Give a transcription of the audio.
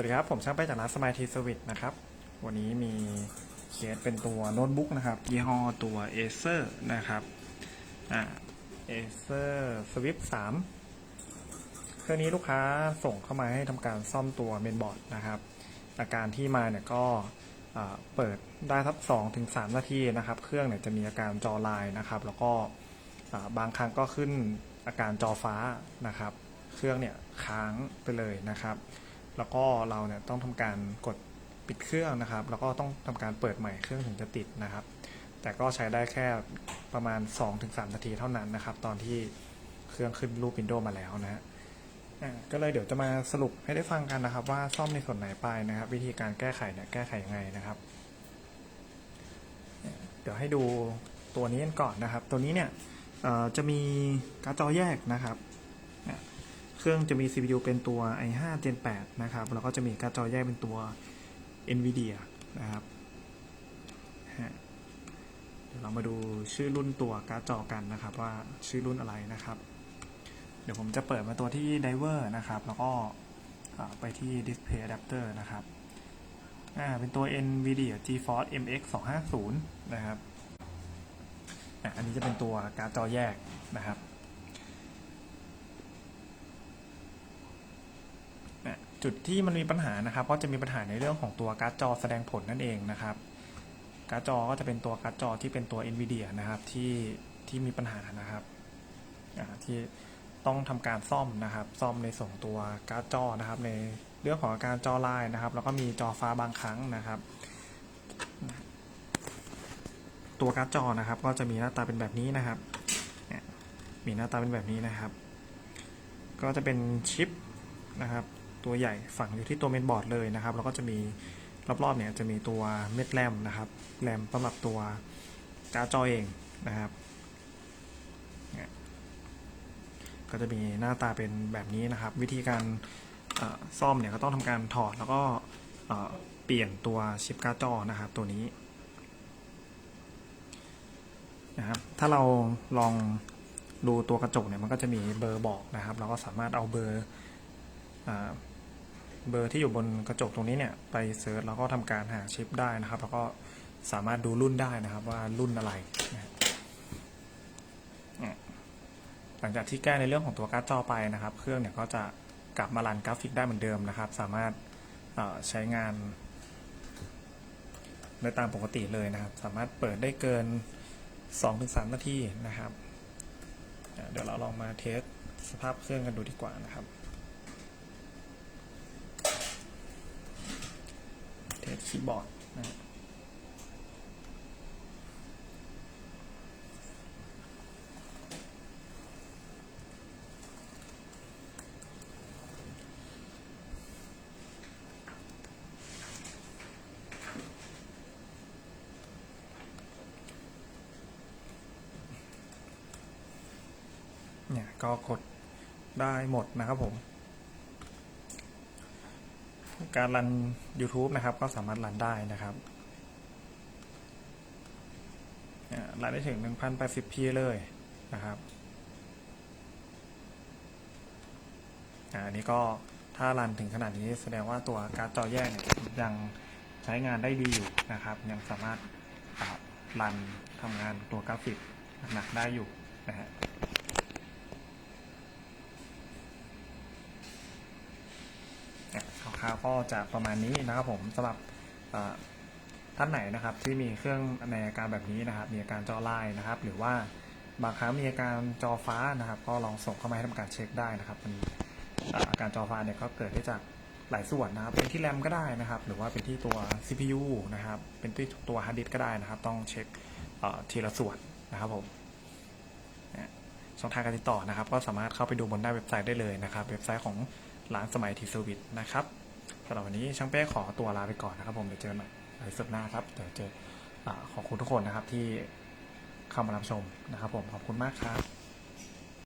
วัสดีครับ ผมช่างไปจากร้านสมายทีสวิตนะครับ วันนี้มีเคสเป็นตัวโน้ตบุ๊กนะครับ ยี่ห้อตัว Acer นะครับอ่า Acer Swift 3เครื่องนี้ลูกค้าส่งเข้ามาให้ทำการซ่อมตัวเมนบอร์ดนะครับ อาการที่มาเนี่ยก็เปิดได้ทัก2ถึง3นาทีนะครับ เครื่องเนี่ยจะมีอาการจอลายนะครับ แล้วก็บางครั้งก็ขึ้นอาการจอฟ้านะครับ เครื่องเนี่ยค้างไปเลยนะครับ แล้วก็เราเนี่ยต้องทำการกดปิดเครื่องนะครับ แล้วก็ต้องทำการเปิดใหม่เครื่องถึงจะติดนะครับ แต่ก็ใช้ได้แค่ประมาณ 2-3 นาทีเท่านั้นนะครับ ตอนที่เครื่องขึ้นรูป Windows มาแล้วนะฮะก็เลยเดี๋ยวจะมาสรุปให้ได้ฟังกันนะครับ ว่าซ่อมในส่วนไหนไปนะครับ วิธีการแก้ไขเนี่ยแก้ไขยังไงนะครับ เดี๋ยวให้ดูตัวนี้กันก่อนนะครับ ตัวนี้เนี่ยจะมีการ์ดจอแยกนะครับ เครื่องจะมี CPU เป็นตัว i5 Gen 8นะครับ แล้วก็จะมีการ์ดจอแยกเป็นตัว NVIDIA นะครับเดี๋ยวเรามาดูชื่อรุ่นตัวการ์ดจอกันนะครับ ว่าชื่อรุ่นอะไรนะครับ เดี๋ยวผมจะเปิดมาตัวที่ Driver นะครับ แล้วก็ไปที่ Display Adapter นะครับอ่าเป็นตัว NVIDIA GeForce MX 250นะครับอะอันนี้จะเป็นตัวการ์ดจอแยกนะครับ เนี่ย จุดที่มันมีปัญหานะครับ ก็จะมีปัญหาในเรื่องของตัวการ์ดจอแสดงผลนั่นเองนะครับ การ์ดจอก็จะเป็นตัวการ์ดจอที่เป็นตัว NVIDIA นะครับที่ที่มีปัญหานะครับที่ต้องทำการซ่อมนะครับ ซ่อมในส่วนตัวการ์ดจอนะครับ ในเรื่องของการจอลายนะครับ แล้วก็มีจอฟ้าบางครั้งนะครับ ตัวการ์ดจอนะครับ ก็จะมีหน้าตาเป็นแบบนี้นะครับมีหน้าตาเป็นแบบนี้นะครับ ก็จะเป็นชิปนะครับ ตัวใหญ่ฝังอยู่ที่ตัวเมนบอร์ดเลยนะครับ แล้วก็จะมีรอบๆเนี่ยจะมีตัวเม็ดแรมนะครับแรมสำหรับตัวการ์ดจอเองนะครับเนี่ยก็จะมีหน้าตาเป็นแบบนี้นะครับ วิธีการซ่อมเนี่ยก็ต้องทำการถอดแล้วก็เปลี่ยนตัวชิปการ์ดจอนะครับ ตัวนี้นะครับถ้าเราลองดูตัวกระจกเนี่ยมันก็จะมีเบอร์บอกนะครับ เราก็สามารถเอาเบอร์ เบอร์ที่อยู่บนกระจกตรงนี้เนี่ยไปเซิร์ชแล้วก็ทำการหาชิปได้นะครับ แล้วก็สามารถดูรุ่นได้นะครับว่ารุ่นอะไรนะหลังจากที่แก้ในเรื่องของตัวการ์ดจอไปนะครับ เครื่องเนี่ยก็จะกลับมารันกราฟิกได้เหมือนเดิมนะครับ สามารถใช้งานได้ตามปกติเลยนะครับ สามารถเปิดได้เกิน 2-3 นาทีนะครับ เดี๋ยวเราลองมาเทสสภาพเครื่องกันดูดีกว่านะครับ เทสคีย์บอร์ดนะเนี่ยก็กดได้หมดนะครับผม การรัน YouTube นะครับ ก็สามารถรันได้นะครับรันได้ถึง 1080p เลยนะครับอันนี้ก็ถ้ารันถึงขนาดนี้แสดงว่าตัวการ์ดจอแยกเนี่ยยังใช้งานได้ดีอยู่นะครับ ยังสามารถรันทำงานตัวกราฟิกหนักได้อยู่นะฮะ คาก็จะประมาณนี้นะครับผมสำหรับท่านไหนนะครับที่มีเครื่องในอาการแบบนี้นะครับ มีอาการจอลายนะครับ หรือว่าบางครั้งมีอาการจอฟ้านะครับ ก็ลองส่งเข้ามาให้ทำการเช็คได้นะครับมันเอ่ออาการจอฟ้าเนี่ยก็เกิดได้จากหลายส่วนนะครับ เป็นที่แรมก็ได้นะครับ หรือว่าเป็นที่ตัว CPU นะครับ เป็นที่ตัวฮาร์ดดิสก์ก็ได้นะครับ ต้องเช็คทีละส่วนนะครับผมช่องทางการติดต่อนะครับ ก็สามารถเข้าไปดูบนหน้าเว็บไซต์ได้เลยนะครับ เว็บไซต์ของร้านสมัยทีเซอร์วิสนะครับ สำหรับวันนี้ช่างเป้ขอตัวลาไปก่อนนะครับ ผมเดี๋ยวเจอกันใหม่ในสุดหน้าครับเดี๋ยวเจออขอบคุณทุกคนนะครับที่เข้ามารับชมนะครับ ผมขอบคุณมากครับ